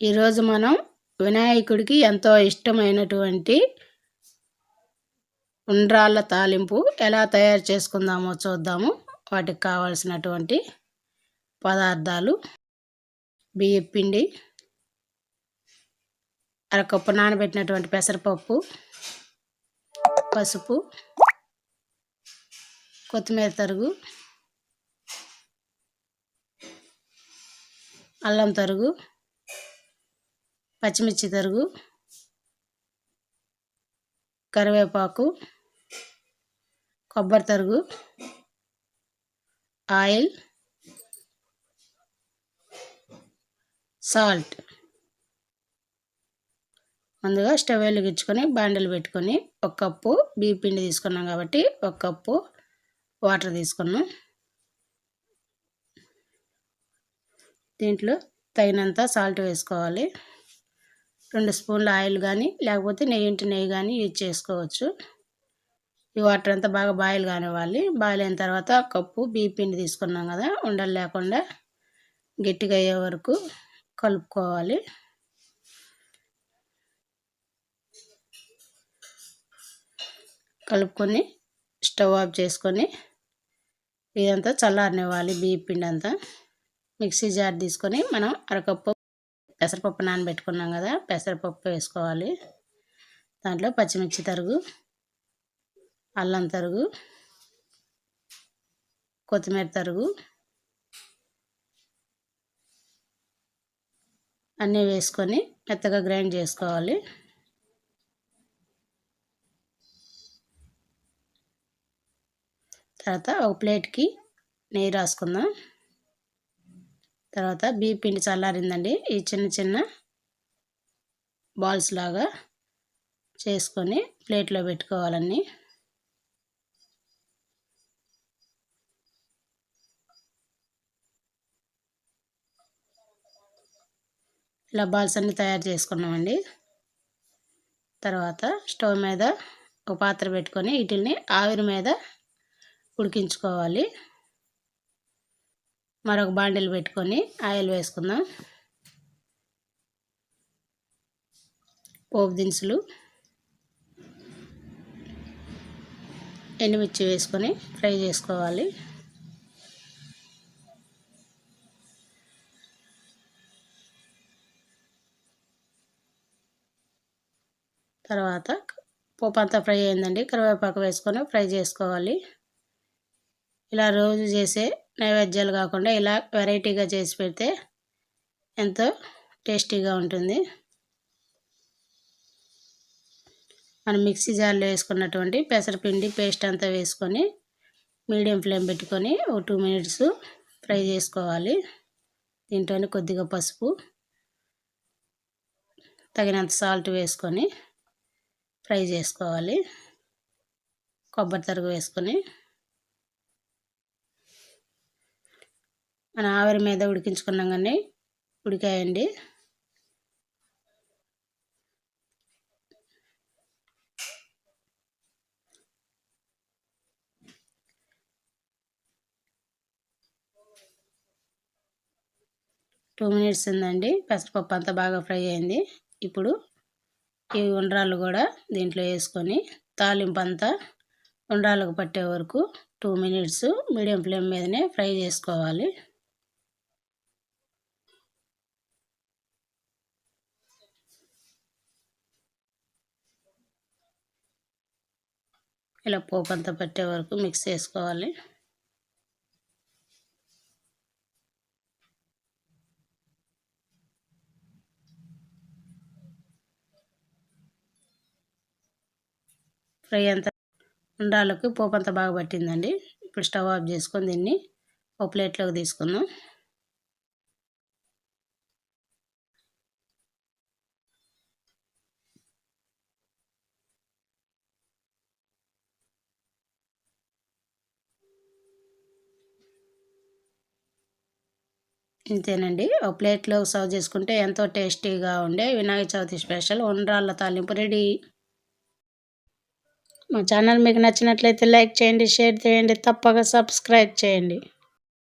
ఈరోజు మనం వినాయకుడికి ఎంతో ఇష్టమైనటువంటి ఉండ్రాళ్ళ తాలింపు ఎలా తయారు చేసుకుందామో చూద్దాము. వాటికి కావాల్సినటువంటి పదార్థాలు బియ్యం పిండి అరకప్పు నానబెట్టినటువంటి పెసరపప్పు పసుపు కొత్తిమీర తరుగు అల్లం తరుగు పచ్చిమిర్చి తరుగు కరివేపాకు కొబ్బరి తరుగు ఆయిల్ సాల్ట్. ముందుగా స్టవ్ వెలిగించుకొని బాండలు పెట్టుకొని ఒక కప్పు బియ్య పిండి తీసుకున్నాం కాబట్టి ఒక కప్పు వాటర్ తీసుకున్నాం. దీంట్లో తగినంత సాల్ట్ వేసుకోవాలి. రెండు స్పూన్ల ఆయిల్ కానీ లేకపోతే నెయ్యి ఇంటి నెయ్యి కానీ యూజ్ చేసుకోవచ్చు. ఈ వాటర్ అంతా బాగా బాయిల్ కానివ్వాలి. బాయిల్ అయిన తర్వాత కప్పు బియ్య పిండి తీసుకున్నాం కదా ఉండలు లేకుండా గట్టిగా అయ్యే వరకు కలుపుకోవాలి. కలుపుకొని స్టవ్ ఆఫ్ చేసుకొని ఇదంతా చల్లారనివ్వాలి బియ్య పిండి అంతా. మిక్సీ జార్ తీసుకొని మనం అరకప్పు పెసరపప్పు నానబెట్టుకున్నాం కదా పెసరపప్పు వేసుకోవాలి. దాంట్లో పచ్చిమిర్చి తరుగు అల్లం తరుగు కొత్తిమీర తరుగు అన్నీ వేసుకొని మెత్తగా గ్రైండ్ చేసుకోవాలి. తర్వాత ఒక ప్లేట్కి నెయ్యి రాసుకుందాం. తర్వాత బియ్య పిండి చల్లారిందండి. ఈ చిన్న చిన్న బాల్స్ లాగా చేసుకొని ప్లేట్లో పెట్టుకోవాలన్నీ ఇలా బాల్స్ అన్నీ తయారు చేసుకున్నామండి. తర్వాత స్టవ్ మీద ఒక పాత్ర పెట్టుకొని వీటిని ఆవిరి మీద ఉడికించుకోవాలి. మరొక బాండిల్ పెట్టుకొని ఆయిల్ వేసుకుందాం. పోపు దినుసులు ఎండుమిర్చి వేసుకొని ఫ్రై చేసుకోవాలి. తర్వాత పోపు అంతా ఫ్రై అయిందండి. కరివేపాకు వేసుకొని ఫ్రై చేసుకోవాలి. ఇలా రోజు చేసే నైవేద్యాలు కాకుండా ఇలా వెరైటీగా చేసి పెడితే ఎంతో టేస్టీగా ఉంటుంది. మనం మిక్సీ జార్లో వేసుకున్నటువంటి పెసరపిండి పేస్ట్ అంతా వేసుకొని మీడియం ఫ్లేమ్ పెట్టుకొని ఒక టూ మినిట్స్ ఫ్రై చేసుకోవాలి. దీంట్లోనే కొద్దిగా పసుపు తగినంత సాల్ట్ వేసుకొని ఫ్రై చేసుకోవాలి. కొబ్బరి తరుగు వేసుకొని మన ఆవిరి మీద ఉడికించుకున్నాం కానీ ఉడికాయండి. టూ మినిట్స్ ఉందండి. పెసరపప్పు అంతా బాగా ఫ్రై అయింది. ఇప్పుడు ఈ ఉండ్రాలు కూడా దీంట్లో వేసుకొని తాలింపు అంతా ఉండ్రాలకు పట్టే వరకు టూ మినిట్స్ మీడియం ఫ్లేమ్ మీదనే ఫ్రై చేసుకోవాలి. ఇలా పోపు అంతా పట్టే వరకు మిక్స్ చేసుకోవాలి. ఫ్రై అంతా ఉండాలకు పోపు అంతా బాగా పట్టిందండి. ఇప్పుడు స్టవ్ ఆఫ్ చేసుకొని దీన్ని ఒక ప్లేట్లోకి తీసుకుందాం. ఇంతేనండి. ఒక ప్లేట్లో సర్వ్ చేసుకుంటే ఎంతో టేస్టీగా ఉండే వినాయక చవితి స్పెషల్ ఉండ్రాళ్ళ తాలింపు రెడీ. మా ఛానల్ మీకు నచ్చినట్లయితే లైక్ చేయండి షేర్ చేయండి తప్పక సబ్స్క్రైబ్ చేయండి.